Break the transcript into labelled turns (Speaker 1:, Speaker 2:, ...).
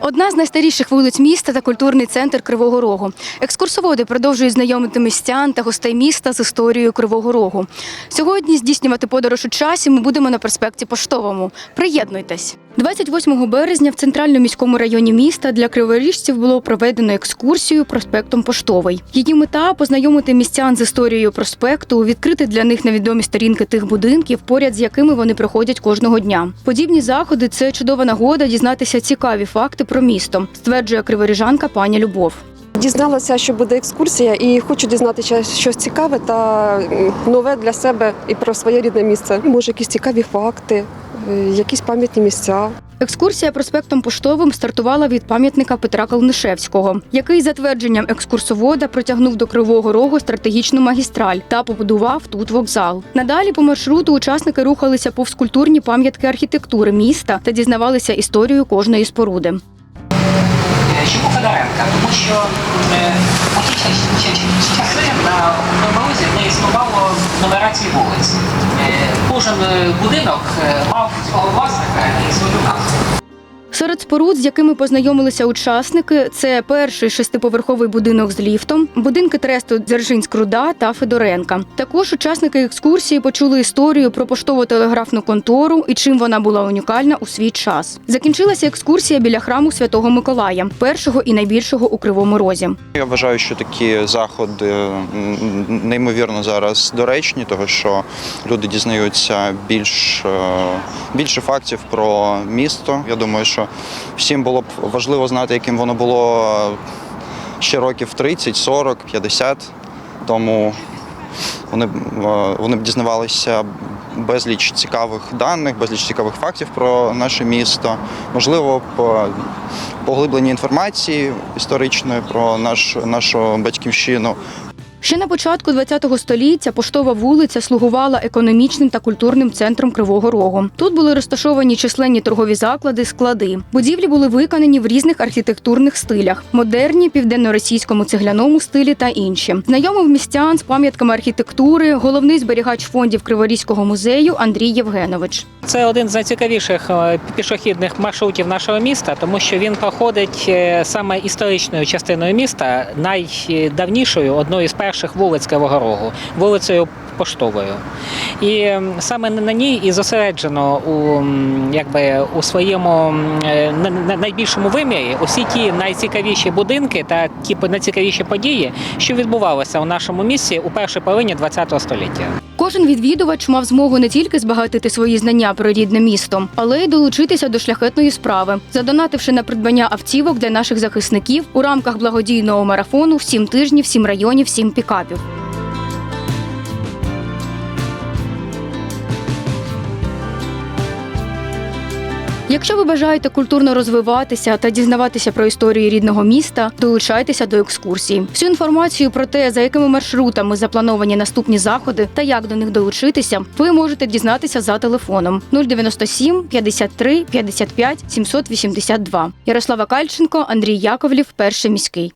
Speaker 1: Одна з найстаріших вулиць міста та культурний центр Кривого Рогу. Екскурсоводи продовжують знайомити містян та гостей міста з історією Кривого Рогу. Сьогодні здійснювати подорож у часі ми будемо на проспекті Поштовому. Приєднуйтесь. 28 березня в центральному міському районі міста для криворіжців було проведено екскурсію проспектом Поштовий. Її мета познайомити містян з історією проспекту, відкрити для них невідомі сторінки тих будинків, поряд з якими вони проходять кожного дня. Подібні заходи це чудова нагода дізнатися цікаві факти про місто, стверджує криворіжанка пані Любов.
Speaker 2: Дізналася, що буде екскурсія, і хочу дізнатися щось цікаве та нове для себе і про своє рідне місце. Може, якісь цікаві факти, якісь пам'ятні місця.
Speaker 1: Екскурсія проспектом Поштовим стартувала від пам'ятника Петра Калнишевського, який за твердженням екскурсовода протягнув до Кривого Рогу стратегічну магістраль та побудував тут вокзал. Надалі по маршруту учасники рухалися повз культурні пам'ятки архітектури міста та дізнавалися історію кожної споруди.
Speaker 3: Чому Федоренка? Тому що е, у часи на Морозі не існувало нумерації вулиць. Кожен е, будинок е, мав свого власника і свою назву.
Speaker 1: Серед споруд, з якими познайомилися учасники, це перший шестиповерховий будинок з ліфтом, будинки тресту Дзержинськ-Руда та Федоренка. Також учасники екскурсії почули історію про поштово-телеграфну контору і чим вона була унікальна у свій час. Закінчилася екскурсія біля храму Святого Миколая, першого і найбільшого у Кривому Розі.
Speaker 4: Я вважаю, що такі заходи неймовірно зараз доречні, тому що люди дізнаються більш, е, більше фактів про місто. Я думаю, що всім було б важливо знати, яким воно було ще років 30, 40, 50 тому. Вони, б, е, вони б дізнавалися безліч цікавих даних, безліч цікавих фактів про наше місто. Можливо, б е, поглиблення інформації історичної про наш, нашу батьківщину.
Speaker 1: Ще на початку ХХ століття поштова вулиця слугувала економічним та культурним центром Кривого Рогу. Тут були розташовані численні торгові заклади, склади. Будівлі були виконані в різних архітектурних стилях: модерні, південно-російському цегляному стилі та інші. Знайомив містян з пам'ятками архітектури, головний зберігач фондів Криворізького музею Андрій Євгенович.
Speaker 3: Це один з найцікавіших е, пішохідних маршрутів нашого міста, тому що він проходить е, саме історичною частиною міста, найдавнішою, одною з перших вулиць Кривого Рогу, вулицею Поштовою. І саме на ній і зосереджено у, якби, у своєму е, на- на- найбільшому вимірі усі ті найцікавіші будинки та ті найцікавіші події, що відбувалися у нашому місті у першій половині ХХ століття.
Speaker 1: Кожен відвідувач мав змогу не тільки збагатити свої знання про рідне місто, але й долучитися до шляхетної справи, задонативши на придбання автівок для наших захисників у рамках благодійного марафону сім тижнів, сім районів, сім пікапів. Якщо ви бажаєте культурно розвиватися та дізнаватися про історію рідного міста, долучайтеся до екскурсії. Всю інформацію про те, за якими маршрутами заплановані наступні заходи та як до них долучитися, ви можете дізнатися за телефоном 097 53 55 782. Ярослава Кальченко, Андрій Яковлів, перший міський.